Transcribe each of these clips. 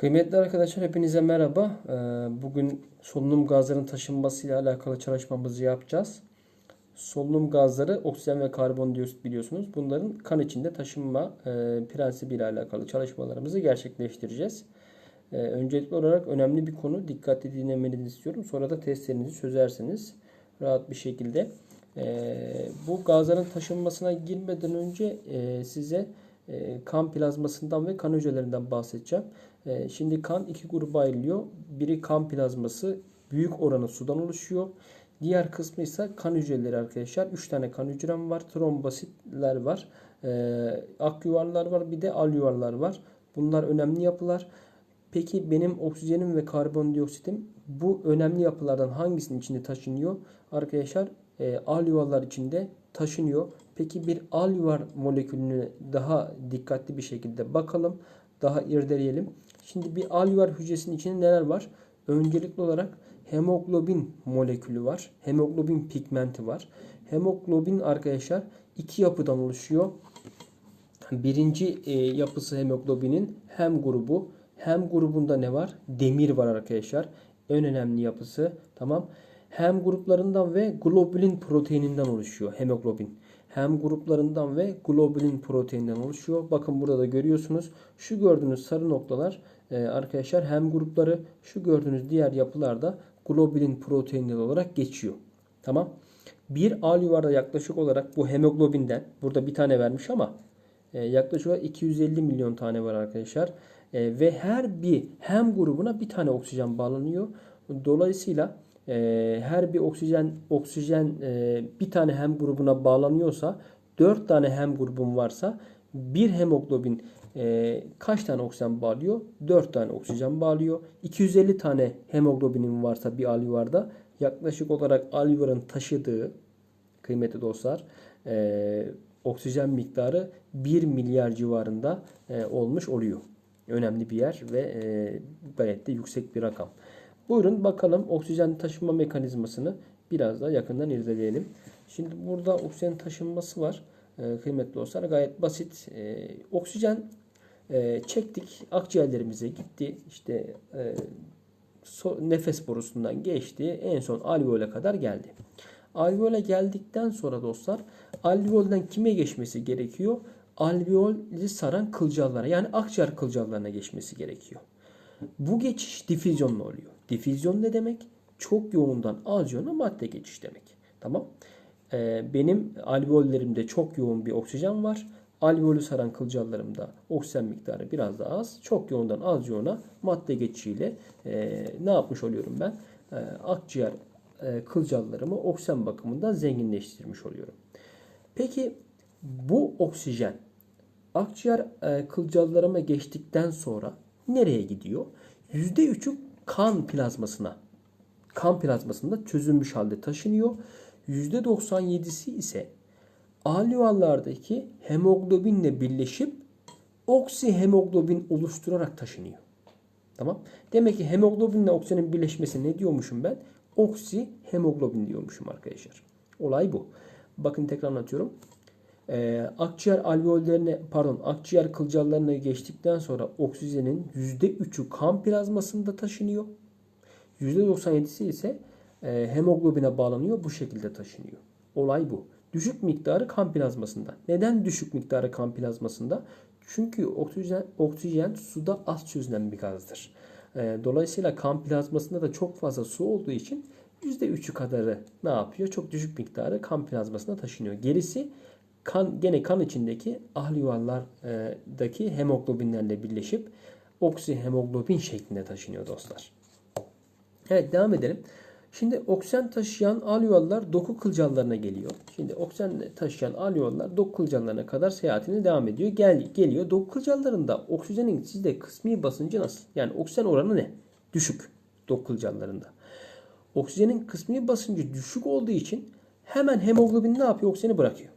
Kıymetli arkadaşlar hepinize merhaba. Ee, Bugün solunum gazlarının taşınmasıyla alakalı çalışmamızı yapacağız. Solunum gazları oksijen ve karbondioksit biliyorsunuz. Bunların kan içinde taşınma e, prensibiyle alakalı çalışmalarımızı gerçekleştireceğiz. Ee, Öncelikli olarak önemli bir konu. Dikkatli dinlemenizi istiyorum. Sonra da testlerinizi çözersiniz rahat bir şekilde. Ee, Bu gazların taşınmasına girmeden önce e, size kan plazmasından ve kan hücrelerinden bahsedeceğim. E, Şimdi kan iki gruba ayrılıyor. Biri kan plazması büyük oranı sudan oluşuyor. Diğer kısmı ise kan hücreleri arkadaşlar. 3 tane kan hücrem var. Trombositler var. E, ak yuvarlar var. Bir de al yuvarlar var. Bunlar önemli yapılar. Peki benim oksijenim ve karbondioksitim bu önemli yapılardan hangisinin içinde taşınıyor? Arkadaşlar e, alüvarlar içinde taşınıyor. Peki bir alüvar molekülünü daha dikkatli bir şekilde bakalım. Daha irdeleyelim. Şimdi bir alüvar hücresinin içinde neler var? Öncelikli olarak hemoglobin molekülü var. Hemoglobin pigmenti var. Hemoglobin arkadaşlar iki yapıdan oluşuyor. Birinci e, yapısı hemoglobinin hem grubu hem grubunda ne var? Demir var arkadaşlar. En önemli yapısı. Tamam. Hem gruplarından ve globulin proteininden oluşuyor hemoglobin. Hem gruplarından ve globulin proteininden oluşuyor. Bakın burada da görüyorsunuz. Şu gördüğünüz sarı noktalar e, arkadaşlar hem grupları şu gördüğünüz diğer yapılarda globulin proteinleri olarak geçiyor. Tamam. Bir al yuvarda yaklaşık olarak bu hemoglobinden burada bir tane vermiş ama e, yaklaşık olarak 250 milyon tane var arkadaşlar. E, ve her bir hem grubuna bir tane oksijen bağlanıyor. Dolayısıyla e, her bir oksijen oksijen e, bir tane hem grubuna bağlanıyorsa 4 tane hem grubun varsa bir hemoglobin e, kaç tane oksijen bağlıyor? 4 tane oksijen bağlıyor. 250 tane hemoglobinin varsa bir alüvarda yaklaşık olarak alüvarın taşıdığı kıymetli dostlar e, oksijen miktarı 1 milyar civarında e, olmuş oluyor. Önemli bir yer ve e, gayet de yüksek bir rakam. Buyurun bakalım oksijen taşınma mekanizmasını biraz daha yakından irdeleyelim. Şimdi burada oksijen taşınması var. E, kıymetli dostlar gayet basit. E, oksijen e, çektik akciğerlerimize gitti. İşte e, so, nefes borusundan geçti. En son alveole kadar geldi. Alveole geldikten sonra dostlar alveolden kime geçmesi gerekiyor? Alveoli saran kılcallara yani akciğer kılcallarına geçmesi gerekiyor. Bu geçiş difüzyonla oluyor. Difüzyon ne demek? Çok yoğundan az yoğuna madde geçiş demek. Tamam. Ee, benim alveollerimde çok yoğun bir oksijen var. Alveolü saran kılcallarımda oksijen miktarı biraz daha az. Çok yoğundan az yoğuna madde geçişiyle e, ne yapmış oluyorum ben? E, akciğer e, kılcallarımı oksijen bakımından zenginleştirmiş oluyorum. Peki bu oksijen akciğer e, kılcallarıma geçtikten sonra nereye gidiyor? %3'ü kan plazmasına, kan plazmasında çözülmüş halde taşınıyor. %97'si ise alveollardaki hemoglobinle birleşip oksihemoglobin oluşturarak taşınıyor. Tamam. Demek ki hemoglobinle oksijenin birleşmesi ne diyormuşum ben? Oksihemoglobin diyormuşum arkadaşlar. Olay bu. Bakın tekrar anlatıyorum. Ee, akciğer alveollerine pardon akciğer kılcallarına geçtikten sonra oksijenin %3'ü kan plazmasında taşınıyor. %97'si ise e, hemoglobine bağlanıyor. Bu şekilde taşınıyor. Olay bu. Düşük miktarı kan plazmasında. Neden düşük miktarı kan plazmasında? Çünkü oksijen, oksijen suda az çözünen bir gazdır. E, dolayısıyla kan plazmasında da çok fazla su olduğu için %3'ü kadarı ne yapıyor? Çok düşük miktarı kan plazmasına taşınıyor. Gerisi kan gene kan içindeki alveollardaki hemoglobinlerle birleşip oksihemoglobin şeklinde taşınıyor dostlar. Evet devam edelim. Şimdi oksijen taşıyan alveoller doku kılcallarına geliyor. Şimdi oksijen taşıyan alveoller doku kılcallarına kadar seyahatine devam ediyor. Gel, geliyor. Doku kılcallarında oksijenin sizde kısmi basıncı nasıl? Yani oksijen oranı ne? Düşük doku kılcallarında. Oksijenin kısmi basıncı düşük olduğu için hemen hemoglobin ne yapıyor? Oksijeni bırakıyor.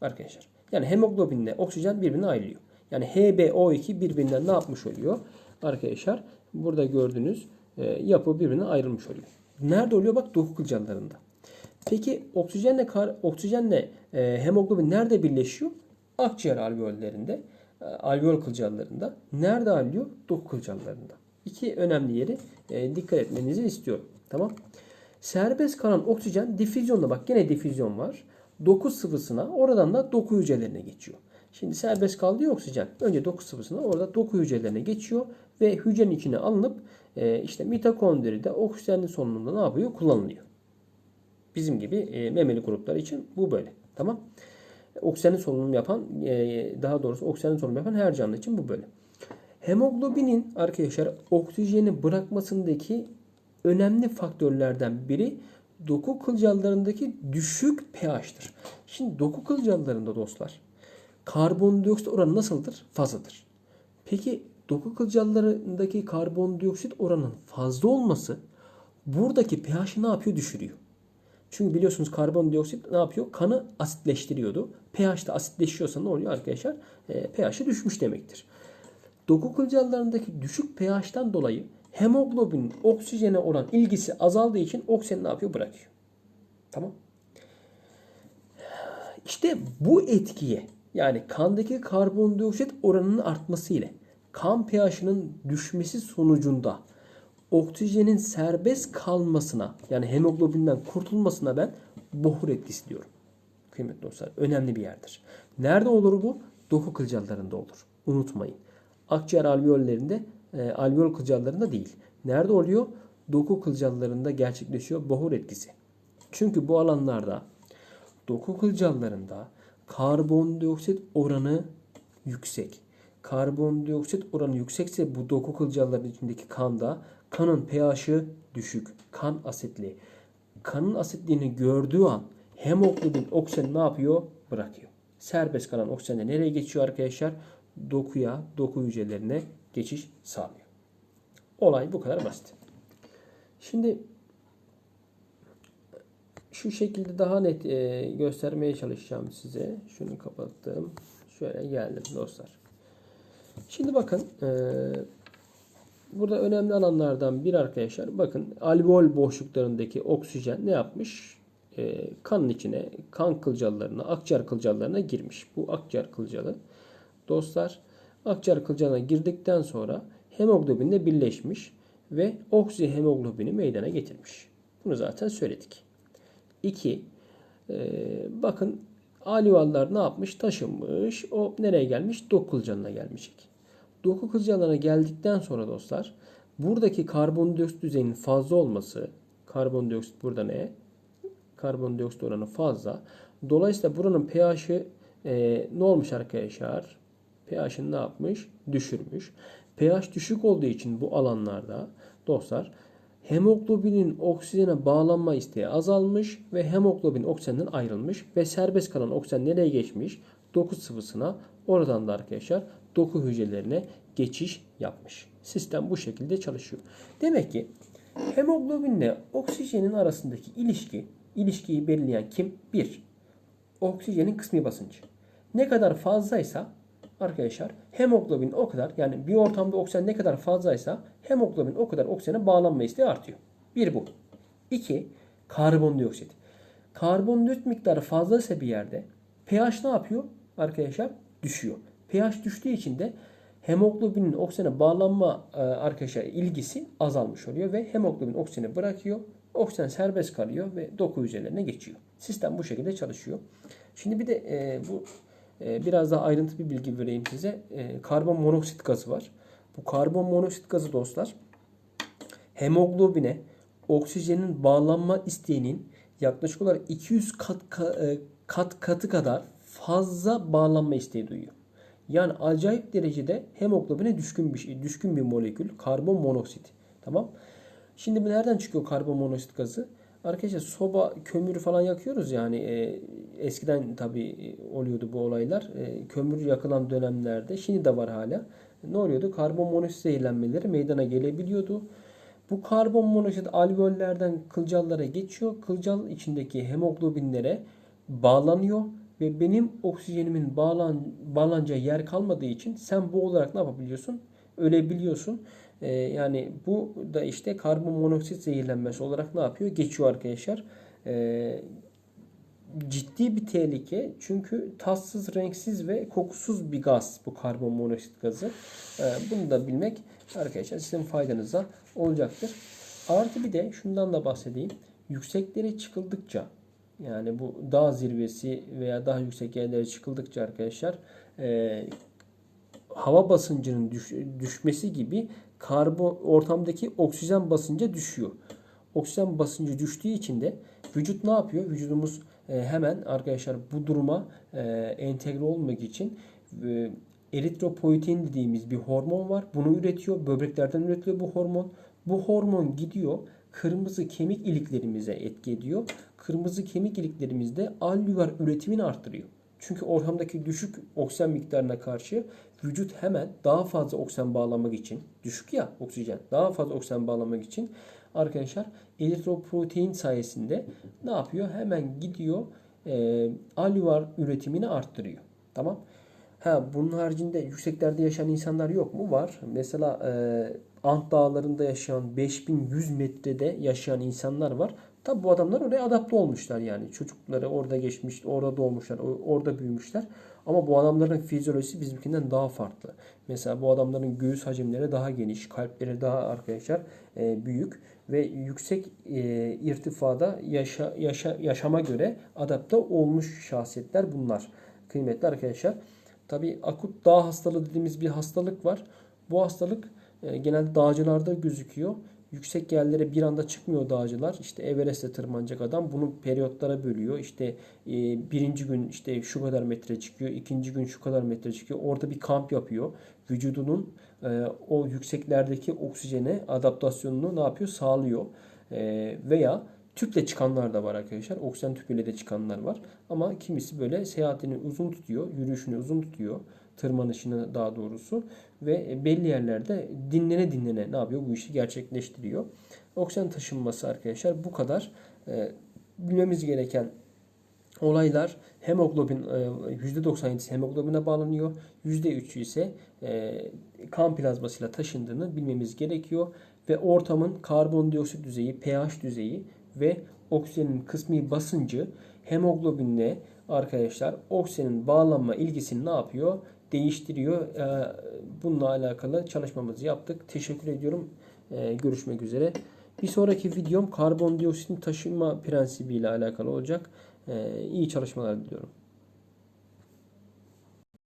Arkadaşlar. Yani hemoglobinle oksijen birbirine ayrılıyor. Yani HbO2 birbirinden ne yapmış oluyor? Arkadaşlar burada gördüğünüz e, yapı birbirine ayrılmış oluyor. Nerede oluyor? Bak doku kılcallarında. Peki oksijenle kar, oksijenle e, hemoglobin nerede birleşiyor? Akciğer alveollerinde. e, alveol kılcallarında. Nerede alıyor? Doku kılcallarında. İki önemli yeri e, dikkat etmenizi istiyorum. Tamam. Serbest kalan oksijen difüzyonla bak gene difüzyon var. Doku sıvısına oradan da doku hücrelerine geçiyor. Şimdi serbest kaldı ya oksijen. Önce doku sıvısına orada doku hücrelerine geçiyor ve hücrenin içine alınıp e, işte mitokondride oksijenli solunumda ne yapıyor? Kullanılıyor. Bizim gibi e, memeli gruplar için bu böyle. Tamam. Oksijenli solunum yapan e, daha doğrusu oksijenli solunum yapan her canlı için bu böyle. Hemoglobinin arkadaşlar oksijeni bırakmasındaki önemli faktörlerden biri doku kılcallarındaki düşük pH'tir. Şimdi doku kılcallarında dostlar karbondioksit oranı nasıldır? Fazladır. Peki doku kılcallarındaki karbondioksit oranının fazla olması buradaki pH'i ne yapıyor? Düşürüyor. Çünkü biliyorsunuz karbondioksit ne yapıyor? Kanı asitleştiriyordu. pH'te asitleşiyorsa ne oluyor arkadaşlar? E, pH'i düşmüş demektir. Doku kılcallarındaki düşük pH'ten dolayı hemoglobinin oksijene olan ilgisi azaldığı için oksijen ne yapıyor? Bırakıyor. Tamam. İşte bu etkiye yani kandaki karbondioksit oranının artması ile kan pH'ının düşmesi sonucunda oksijenin serbest kalmasına yani hemoglobinden kurtulmasına ben bohur etkisi diyorum. Kıymetli dostlar önemli bir yerdir. Nerede olur bu? Doku kılcallarında olur. Unutmayın. Akciğer alveollerinde e, alveol kılcallarında değil. Nerede oluyor? Doku kılcallarında gerçekleşiyor bohur etkisi. Çünkü bu alanlarda doku kılcallarında karbondioksit oranı yüksek. Karbondioksit oranı yüksekse bu doku kılcalların içindeki kanda kanın pH'i düşük. Kan asitli. Kanın asitliğini gördüğü an hemoglobin oksijen ne yapıyor? Bırakıyor. Serbest kalan oksijen nereye geçiyor arkadaşlar? Dokuya, doku hücrelerine geçiş sağlıyor. Olay bu kadar basit. Şimdi şu şekilde daha net e, göstermeye çalışacağım size. Şunu kapattım. Şöyle geldim dostlar. Şimdi bakın e, burada önemli alanlardan bir arkadaşlar. Bakın alveol boşluklarındaki oksijen ne yapmış? E, kanın içine, kan kılcallarına, akciğer kılcallarına girmiş. Bu akciğer kılcalı. Dostlar akciğer kılcalına girdikten sonra hemoglobinle birleşmiş ve oksi hemoglobini meydana getirmiş. Bunu zaten söyledik. 2. Ee, bakın alüvallar ne yapmış? Taşınmış. O nereye gelmiş? Doku kılcalına gelmiş. Doku kılcalına geldikten sonra dostlar buradaki karbondioksit düzeyinin fazla olması karbondioksit burada ne? Karbondioksit oranı fazla. Dolayısıyla buranın pH'i e, ne olmuş arkadaşlar? pH'ini ne yapmış? Düşürmüş. pH düşük olduğu için bu alanlarda dostlar hemoglobinin oksijene bağlanma isteği azalmış ve hemoglobin oksijenden ayrılmış ve serbest kalan oksijen nereye geçmiş? Doku sıvısına oradan da arkadaşlar doku hücrelerine geçiş yapmış. Sistem bu şekilde çalışıyor. Demek ki hemoglobinle oksijenin arasındaki ilişki, ilişkiyi belirleyen kim? Bir, oksijenin kısmi basıncı. Ne kadar fazlaysa arkadaşlar hemoglobin o kadar yani bir ortamda oksijen ne kadar fazlaysa hemoglobin o kadar oksijene bağlanma isteği artıyor. Bir bu. İki karbondioksit. Karbondioksit miktarı fazlaysa bir yerde pH ne yapıyor arkadaşlar? Düşüyor. pH düştüğü için de hemoglobinin oksijene bağlanma e, arkadaşlar ilgisi azalmış oluyor ve hemoglobin oksijeni bırakıyor. Oksijen serbest kalıyor ve doku hücrelerine geçiyor. Sistem bu şekilde çalışıyor. Şimdi bir de e, bu biraz daha ayrıntı bir bilgi vereyim size. E, karbon monoksit gazı var. Bu karbon monoksit gazı dostlar hemoglobine oksijenin bağlanma isteğinin yaklaşık olarak 200 kat e, kat katı kadar fazla bağlanma isteği duyuyor. Yani acayip derecede hemoglobine düşkün bir şey, düşkün bir molekül karbon monoksit. Tamam? Şimdi nereden çıkıyor karbon monoksit gazı? Arkadaşlar soba, kömür falan yakıyoruz yani e, eskiden tabi oluyordu bu olaylar. E, kömür yakılan dönemlerde şimdi de var hala. Ne oluyordu? Karbon monoksit zehirlenmeleri meydana gelebiliyordu. Bu karbon monoksit alveollerden kılcallara geçiyor. Kılcal içindeki hemoglobinlere bağlanıyor ve benim oksijenimin bağlan, bağlanacağı yer kalmadığı için sen bu olarak ne yapabiliyorsun? Ölebiliyorsun. Ee, yani bu da işte karbon monoksit zehirlenmesi olarak ne yapıyor? Geçiyor arkadaşlar. Ee, ciddi bir tehlike. Çünkü tatsız, renksiz ve kokusuz bir gaz bu karbon monoksit gazı. Ee, bunu da bilmek arkadaşlar sizin faydanıza olacaktır. Artı bir de şundan da bahsedeyim. Yükseklere çıkıldıkça yani bu dağ zirvesi veya daha yüksek yerlere çıkıldıkça arkadaşlar e, hava basıncının düş- düşmesi gibi karbon ortamdaki oksijen basıncı düşüyor. Oksijen basıncı düştüğü için de vücut ne yapıyor? Vücudumuz e, hemen arkadaşlar bu duruma e, entegre olmak için e, eritropoietin dediğimiz bir hormon var. Bunu üretiyor. Böbreklerden üretiliyor bu hormon. Bu hormon gidiyor kırmızı kemik iliklerimize etki ediyor. Kırmızı kemik iliklerimizde alüvar üretimini arttırıyor. Çünkü ortamdaki düşük oksijen miktarına karşı vücut hemen daha fazla oksijen bağlamak için, düşük ya oksijen, daha fazla oksijen bağlamak için arkadaşlar eritroprotein sayesinde ne yapıyor? Hemen gidiyor e, alüvar üretimini arttırıyor. Tamam. Ha bunun haricinde yükseklerde yaşayan insanlar yok mu? Var. Mesela e, Ant dağlarında yaşayan 5100 metrede yaşayan insanlar var. Tabi bu adamlar oraya adapte olmuşlar yani. Çocukları orada geçmiş, orada doğmuşlar, orada büyümüşler. Ama bu adamların fizyolojisi bizimkinden daha farklı. Mesela bu adamların göğüs hacimleri daha geniş, kalpleri daha arkadaşlar e, büyük ve yüksek e, irtifada yaşa, yaşa, yaşama göre adapte olmuş şahsiyetler bunlar. Kıymetli arkadaşlar. Tabi akut dağ hastalığı dediğimiz bir hastalık var. Bu hastalık e, genelde dağcılarda gözüküyor. Yüksek yerlere bir anda çıkmıyor dağcılar. İşte Everest'e tırmanacak adam bunu periyotlara bölüyor. İşte e, birinci gün işte şu kadar metre çıkıyor. ikinci gün şu kadar metre çıkıyor. Orada bir kamp yapıyor. Vücudunun e, o yükseklerdeki oksijene adaptasyonunu ne yapıyor? Sağlıyor. E, veya tüple çıkanlar da var arkadaşlar. Oksijen tüpüyle de çıkanlar var. Ama kimisi böyle seyahatini uzun tutuyor. Yürüyüşünü uzun tutuyor. Tırmanışını daha doğrusu. Ve belli yerlerde dinlene dinlene ne yapıyor? Bu işi gerçekleştiriyor. Oksijen taşınması arkadaşlar bu kadar. E, bilmemiz gereken olaylar hemoglobin e, %97'si hemoglobine bağlanıyor. %3'ü ise e, kan plazmasıyla taşındığını bilmemiz gerekiyor. Ve ortamın karbondioksit düzeyi, pH düzeyi ve oksijenin kısmi basıncı hemoglobinle arkadaşlar oksijenin bağlanma ilgisini ne yapıyor? Değiştiriyor. E, Bununla alakalı çalışmamızı yaptık. Teşekkür ediyorum. E, Görüşmek üzere. Bir sonraki videom karbondioksitin taşınma prensibiyle alakalı olacak. E, İyi çalışmalar diliyorum.